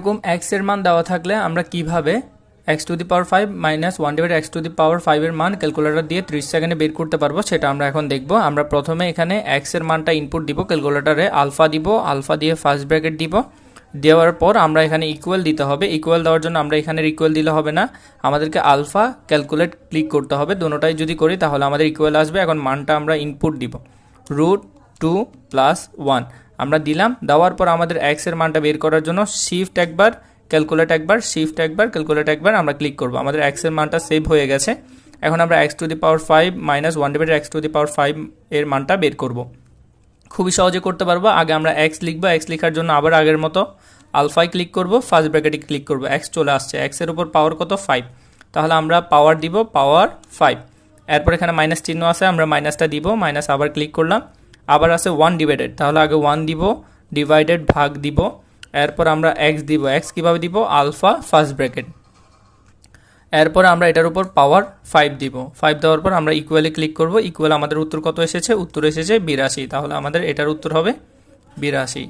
এরকম এক্সের মান দেওয়া থাকলে আমরা কীভাবে X to the power five minus one divide X to the power ফাইভের মান ক্যালকুলেটর দিয়ে ত্রিশ সেকেন্ডে বের করতে পারব, সেটা আমরা এখন দেখব। আমরা প্রথমে এখানে এক্সের মানটা ইনপুট দিব ক্যালকুলেটরে আলফা দিব আলফা দিয়ে ফার্স্ট ব্র্যাকেট দিব। দেওয়ার পর আমরা এখানে ইকুয়াল দিতে হবে। ইকুয়াল দেওয়ার জন্য আমরা এখানে ইকুয়াল দিলে হবে না। আমাদেরকে আলফা ক্যালকুলেট ক্লিক করতে হবে। দুটোটাই যদি করি তাহলে আমাদের ইকুয়াল আসবে। এখন মানটা আমরা ইনপুট দিব। রুট টু প্লাস ওয়ান আমরা দিলাম, দেওয়ার পর আমাদের এক্সের মানটা বের করার জন্য শিফট একবার ক্যালকুলেট একবার শিফট একবার ক্যালকুলেট একবার আমরা ক্লিক করব। আমাদের এক্সের মানটা সেভ হয়ে গেছে। এখন আমরা X to the power five minus one divide X to the power five এর মানটা বের করব। খুবই সহজে করতে পারব। আগে আমরা এক্স লিখব এক্স লেখার জন্য আবার আগের মতো আলফায় ক্লিক করব ফার্স্ট ব্র্যাকেটে ক্লিক করব। এক্স চলে আসছে। এক্সের উপর পাওয়ার কত? ফাইভ তাহলে আমরা পাওয়ার দিব পাওয়ার ফাইভ এরপর এখানে মাইনাস চিহ্ন আছে, আমরা মাইনাসটা দিব মাইনাস আবার ক্লিক করলাম। আবার আছে ওয়ান ডিভাইডেড তাহলে আগে ওয়ান দিব ডিভাইডেড ভাগ দিব, এরপর আমরা এক্স দিব। এক্স কীভাবে দিব? আলফা ফার্স্ট ব্র্যাকেট এরপর আমরা এটার উপর পাওয়ার ফাইভ দিব। ফাইভ দেওয়ার পর আমরা ইকুয়ালে ক্লিক করব। ইকুয়াল আমাদের উত্তর কত এসেছে? উত্তর এসেছে বিরাশি। তাহলে আমাদের এটার উত্তর হবে বিরাশি।